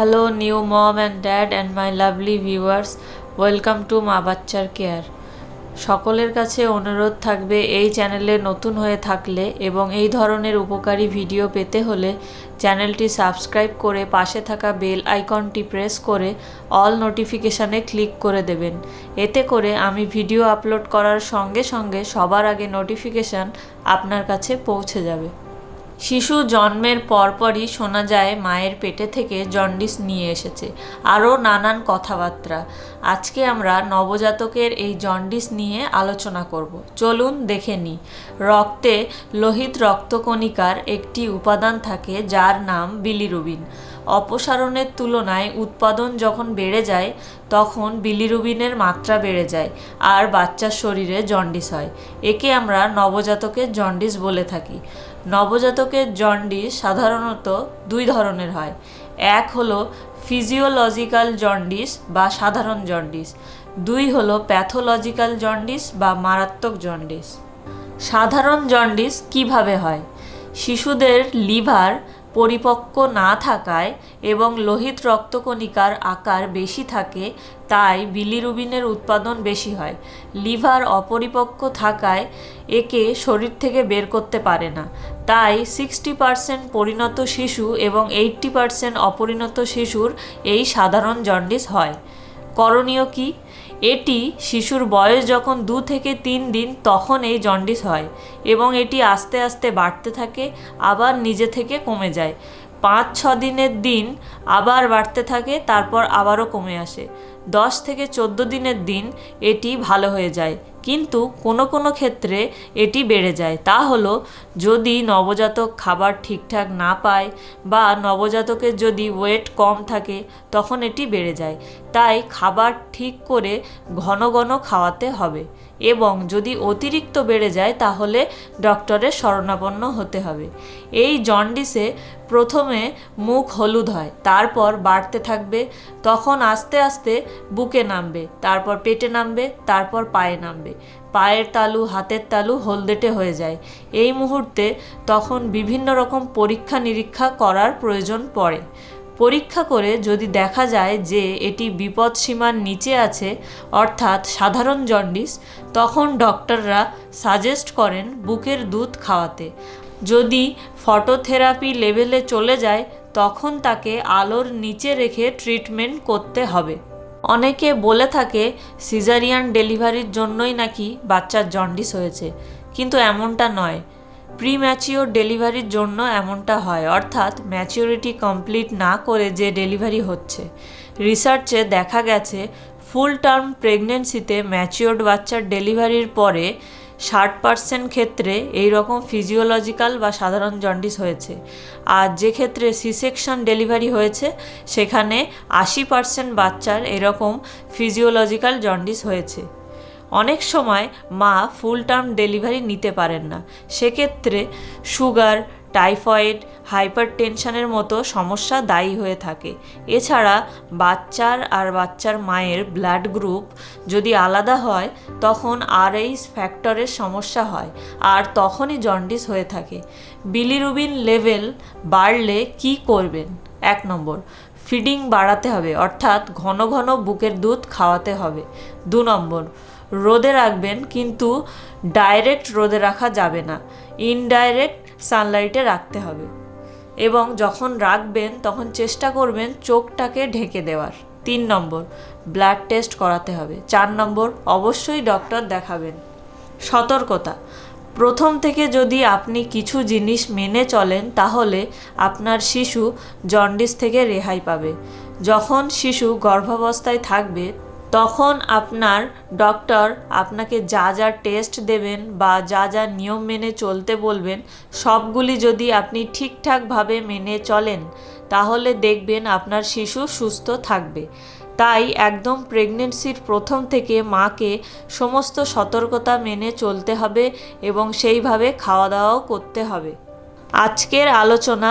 Hello, new mom and dad and my lovely viewers welcome to মা বাচ্চার care সকলের কাছে অনুরোধ থাকবে এই চ্যানেলে নতুন হয়ে থাকলে এবং এই ধরনের উপকারী ভিডিও পেতে হলে চ্যানেলটি সাবস্ক্রাইব করে পাশে থাকা বেল আইকনটি প্রেস করে অল নোটিফিকেশানে ক্লিক করে দেবেন। এতে করে আমি ভিডিও আপলোড করার সঙ্গে সঙ্গে সবার আগে নোটিফিকেশান আপনার কাছে পৌঁছে যাবে। শিশু জন্মের পরপরই শোনা যায় মায়ের পেটে থেকে জন্ডিস নিয়ে এসেছে। আরও নানান কথাবার্তা। আজকে আমরা নবজাতকের এই জন্ডিস নিয়ে আলোচনা করব। চলুন দেখে নিই রক্তে লোহিত রক্তকণিকার একটি উপাদান থাকে যার নাম বিলিরুবিন। অপসারণের তুলনায় উৎপাদন যখন বেড়ে যায়, তখন বিলিরুবিনের মাত্রা বেড়ে যায় আর বাচ্চার শরীরে জন্ডিস হয়। একে আমরা নবজাতকের জন্ডিস বলে থাকি। নবজাতকের জন্ডিস সাধারণত দুই ধরনের হয়। এক হলো ফিজিওলজিক্যাল জন্ডিস বা সাধারণ জন্ডিস। দুই হলো প্যাথোলজিক্যাল জন্ডিস বা মারাত্মক জন্ডিস। সাধারণ জন্ডিস কীভাবে হয়? শিশুদের লিভার পরিপক্ক না থাকায় এবং লোহিত রক্তকণিকার আকার বেশি থাকে, তাই বিলিরুবিনের উৎপাদন বেশি হয়। লিভার অপরিপক্ক থাকায় একে শরীর থেকে বের করতে পারে না। তাই সিক্সটি পারসেন্ট পরিণত শিশু এবং এইট্টি পারসেন্ট অপরিণত শিশুর এই সাধারণ জন্ডিস হয়। করণীয় কি? এটি শিশুর বয়স যখন দু থেকে তিন দিন, তখন এই জন্ডিস হয় এবং এটি আস্তে আস্তে বাড়তে থাকে, আবার নিজে থেকে কমে যায়। পাঁচ, ছ দিনের দিন আবার বাড়তে থাকে, তারপর আবারও কমে আসে। দশ থেকে চোদ্দ দিনের দিন এটি ভালো হয়ে যায়। কিন্তু কোনো কোনো ক্ষেত্রে এটি বেড়ে যায়। তা হলো, যদি নবজাতক খাবার ঠিকঠাক না পায় বা নবজাতকের যদি ওয়েট কম থাকে, তখন এটি বেড়ে যায়। তাই খাবার ঠিক করে ঘন ঘন খাওয়াতে হবে। এবং যদি অতিরিক্ত বেড়ে যায়, তাহলে ডক্টরের শরণাপন্ন হতে হবে। এই জন্ডিসে প্রথমে মুখ হলুদ হয়, তারপর বাড়তে থাকবে, তখন আস্তে আস্তে বুকে নামবে, তারপর পেটে নামবে, তারপর পায়ে নামবে। পায়ের তালু, হাতের তালু হলদেটে হয়ে যায়। এই মুহূর্তে তখন বিভিন্ন রকম পরীক্ষা নিরীক্ষা করার প্রয়োজন পড়ে। পরীক্ষা করে যদি দেখা যায় যে এটি বিপদ সীমার নিচে আছে, অর্থাৎ সাধারণ জন্ডিস, তখন ডক্টররা সাজেস্ট করেন বুকের দুধ খাওয়াতে। যদি ফটোথেরাপি লেভেলে চলে যায়, তখন তাকে আলোর নিচে রেখে ট্রিটমেন্ট করতে হবে। অনেকে বলে থাকে, সিজারিয়ান ডেলিভারির জন্যই নাকি বাচ্চার জন্ডিস হয়েছে। কিন্তু এমনটা নয়। প্রি ম্যাচিওর ডেলিভারির জন্য এমনটা হয়, অর্থাৎ ম্যাচিওরিটি কমপ্লিট না করে যে ডেলিভারি হচ্ছে। রিসার্চে দেখা গেছে ফুল টার্ম প্রেগনেন্সিতে ম্যাচিওর্ড বাচ্চার ডেলিভারির পরে ষাট পার্সেন্ট ক্ষেত্রে এই রকম ফিজিওলজিক্যাল বা সাধারণ জন্ডিস হয়েছে। আর যে ক্ষেত্রে সি সেকশন ডেলিভারি হয়েছে, সেখানে আশি পার্সেন্ট বাচ্চার এরকম ফিজিওলজিক্যাল জন্ডিস হয়েছে। অনেক সময় মা ফুল টার্ম ডেলিভারি নিতে পারেন না। সেক্ষেত্রে সুগার টাইফয়েড হাইপার টেনশনের মতো সমস্যা দায়ী হয়ে থাকে। এছাড়া বাচ্চার আর বাচ্চার মায়ের ব্লাড গ্রুপ যদি আলাদা হয়, তখন আরএইচ ফ্যাক্টরের সমস্যা হয় আর তখনই জন্ডিস হয়ে থাকে। বিলিরুবিন লেভেল বাড়লে কি করবেন? এক নম্বর ফিডিং বাড়াতে হবে, অর্থাৎ ঘন ঘন বুকের দুধ খাওয়াতে হবে। দু নম্বর রোদে রাখবেন, কিন্তু ডাইরেক্ট রোদে রাখা যাবে না। ইনডাইরেক্ট সানলাইটে রাখতে হবে। এবং যখন রাখবেন, তখন চেষ্টা করবেন চোখটাকে ঢেকে দেওয়ার। তিন নম্বর, ব্লাড টেস্ট করাতে হবে। চার নম্বর, অবশ্যই ডক্টর দেখাবেন। সতর্কতা, প্রথম থেকে যদি আপনি কিছু জিনিস মেনে চলেন, তাহলে আপনার শিশু জন্ডিস থেকে রেহাই পাবে। যখন শিশু গর্ভাবস্থায় থাকবে তখন আপনার ডক্টর আপনাকে যা যা টেস্ট দেবেন বা যা যা নিয়ম মেনে চলতে বলবেন, সবগুলি যদি আপনি ঠিকঠাকভাবে মেনে চলেন, তাহলে দেখবেন আপনার শিশু সুস্থ থাকবে। তাই একদম প্রেগনেন্সির প্রথম থেকে মাকে সমস্ত সতর্কতা মেনে চলতে হবে এবং সেইভাবে খাওয়া দাওয়াও করতে হবে। আজকের আলোচনা